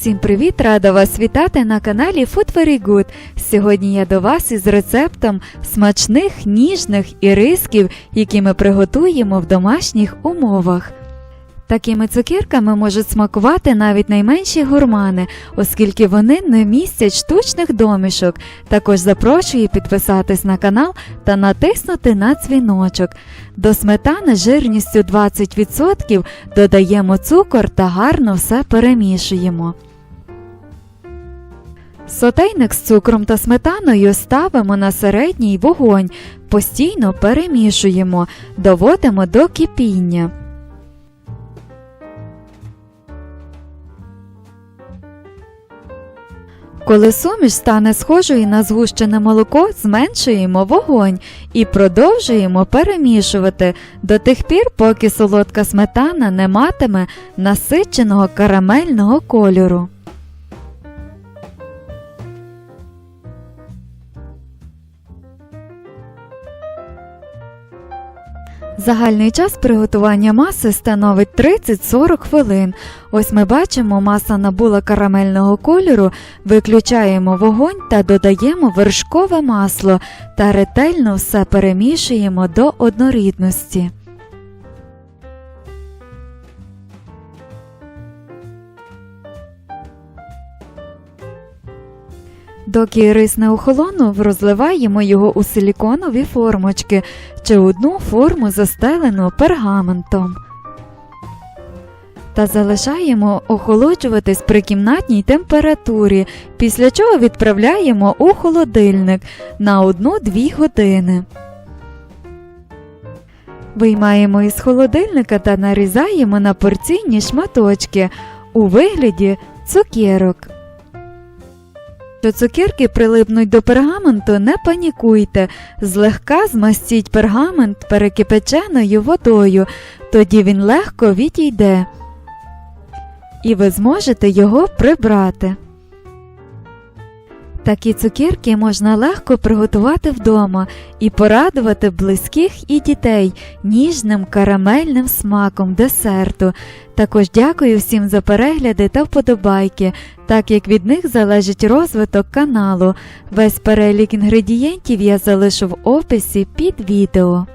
Всім привіт! Рада вас вітати на каналі Food Very Good. Сьогодні я до вас із рецептом смачних, ніжних ірисків, які ми приготуємо в домашніх умовах. Такими цукерками можуть смакувати навіть найменші гурмани, оскільки вони не містять штучних домішок. Також запрошую підписатись на канал та натиснути на дзвіночок. До сметани жирністю 20% додаємо цукор та гарно все перемішуємо. Сотейник з цукром та сметаною ставимо на середній вогонь, постійно перемішуємо, доводимо до кипіння. Коли суміш стане схожою на згущене молоко, зменшуємо вогонь і продовжуємо перемішувати до тих пір, поки солодка сметана не матиме насиченого карамельного кольору. Загальний час приготування маси становить 30-40 хвилин. Ось ми бачимо, маса набула карамельного кольору, виключаємо вогонь та додаємо вершкове масло та ретельно все перемішуємо до однорідності. Доки рис не охолонув, розливаємо його у силіконові формочки чи одну форму застелену пергаментом. Та залишаємо охолоджуватись при кімнатній температурі, після чого відправляємо у холодильник на 1-2 години. Виймаємо із холодильника та нарізаємо на порційні шматочки у вигляді цукерок. Якщо цукерки прилипнуть до пергаменту, не панікуйте, злегка змастіть пергамент перекипяченою водою, тоді він легко відійде, і ви зможете його прибрати. Такі цукерки можна легко приготувати вдома і порадувати близьких і дітей ніжним карамельним смаком десерту. Також дякую всім за перегляди та вподобайки, так як від них залежить розвиток каналу. Весь перелік інгредієнтів я залишу в описі під відео.